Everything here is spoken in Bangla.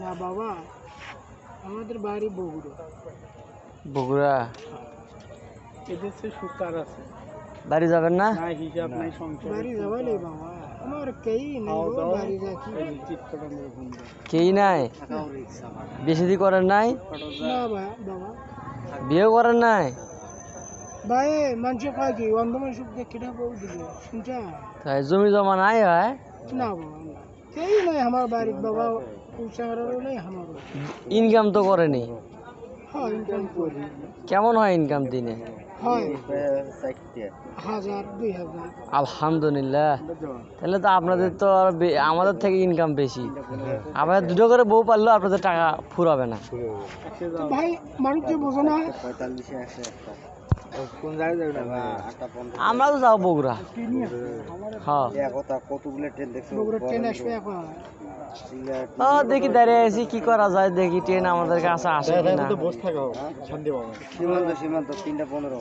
না বাবা। আমাদের বাড়ি বগুড়া। বগুড়া? এদেশে সুকার আছে। বাড়ি যাবেন না? না হিসাব নাই সংসার বাড়ি যাবালে বাবা। আমার কেই নেই বাড়ি কেই নাই? বেশি দি করেন নাই? না বাবা। বিয়ে করেন নাই? ভাই মানুষ কয় কি? অন্ধ মানুষ কেটা বউ দিবে? শুনছা? তাই জমি জমা নাই হয়? না বাবা না। কেই নাই আমার বাড়ির বাবা নেই আমারও ইনকাম তো করেনি হয় ইনকাম করি কেমন হয় ইনকাম দিনে? হয়। হাজার দুই হাজার আলহামদুলিল্লাহ। তাহলে তো আপনাদের তো আর আমাদের থেকে ইনকাম বেশি। আপনাদের দুটো করে বউ পারলেও আপনাদের টাকা ফুরাবে না। ভাই মানুষ যে বোঝো না আমরা তো যাব বগুড়া। হ্যাঁ। ট্রেন আসবে এখন। ও দেখি দাঁড়িয়ে আছি কি করা যায় দেখি ট্রেন আমাদের কাছে আসে কিনা। সীমান্ত সীমান্ত তিনটা পনেরো।